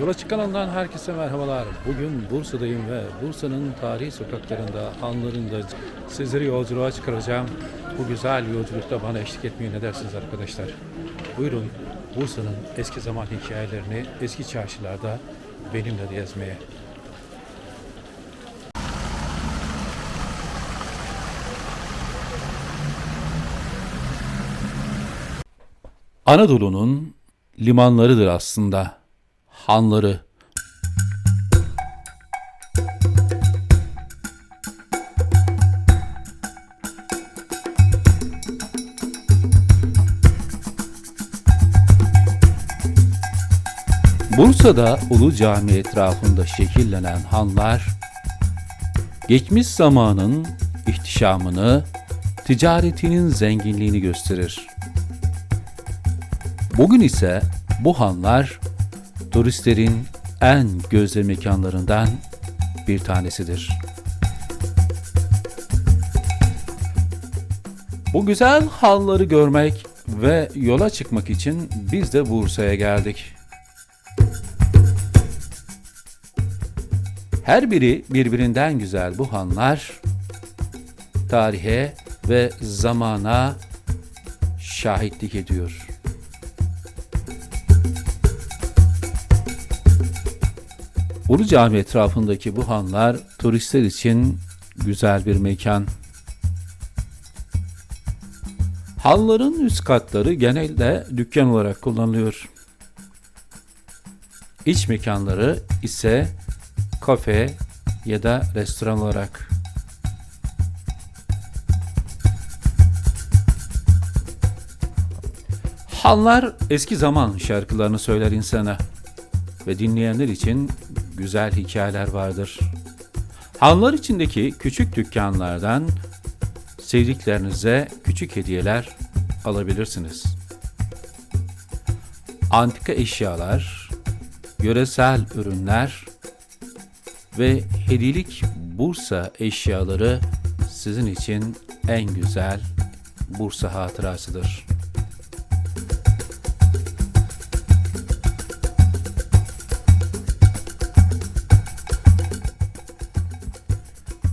Yola çıkan ondan herkese merhabalar. Bugün Bursa'dayım ve Bursa'nın tarihi sokaklarında, hanlarında sizleri yolculuğa çıkaracağım. Bu güzel yolculukta bana eşlik etmeye ne dersiniz arkadaşlar? Buyurun Bursa'nın eski zaman hikayelerini eski çarşılarda benimle de yazmaya. Anadolu'nun limanlarıdır aslında. Hanları. Bursa'da Ulu Cami etrafında şekillenen hanlar, geçmiş zamanın ihtişamını, ticaretinin zenginliğini gösterir. Bugün ise bu hanlar turistlerin en gözde mekanlarından bir tanesidir. Bu güzel hanları görmek ve yola çıkmak için biz de Bursa'ya geldik. Her biri birbirinden güzel bu hanlar tarihe ve zamana şahitlik ediyor. Ulu Cami etrafındaki bu hanlar turistler için güzel bir mekan. Hanların üst katları genelde dükkan olarak kullanılıyor. İç mekanları ise kafe ya da restoran olarak. Hanlar eski zaman şarkılarını söyler insana ve dinleyenler için güzel hikayeler vardır. Hanlar içindeki küçük dükkanlardan sevdiklerinize küçük hediyeler alabilirsiniz. Antika eşyalar, yöresel ürünler ve hediyelik Bursa eşyaları sizin için en güzel Bursa hatırasıdır.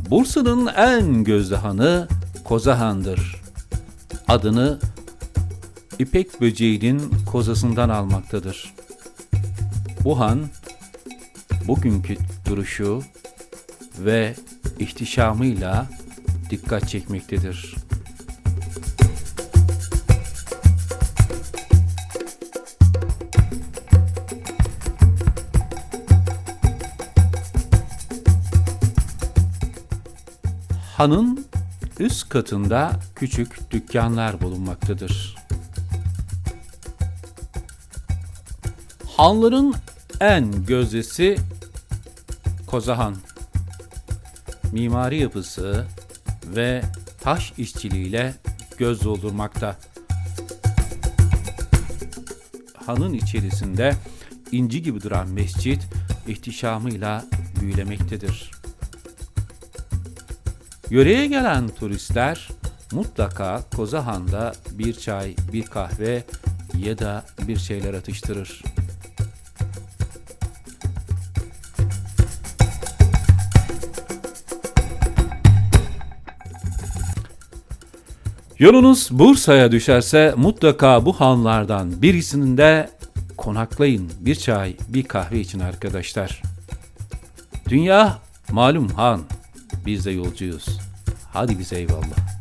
Bursa'nın en gözde hanı Kozahan'dır. Adını İpek böceğinin kozasından almaktadır. Bu han bugünkü duruşu ve ihtişamıyla dikkat çekmektedir. Hanın üst katında küçük dükkanlar bulunmaktadır. Hanların en gözdesi Kozahan. Mimari yapısı ve taş işçiliğiyle göz doldurmakta. Hanın içerisinde inci gibi duran mescit ihtişamıyla büyülemektedir. Yöreye gelen turistler mutlaka Kozahan'da bir çay, bir kahve ya da bir şeyler atıştırır. Yolunuz Bursa'ya düşerse mutlaka bu hanlardan birisinde konaklayın. Bir çay, bir kahve için arkadaşlar. Dünya malum han. Biz de yolcuyuz. Hadi bize eyvallah.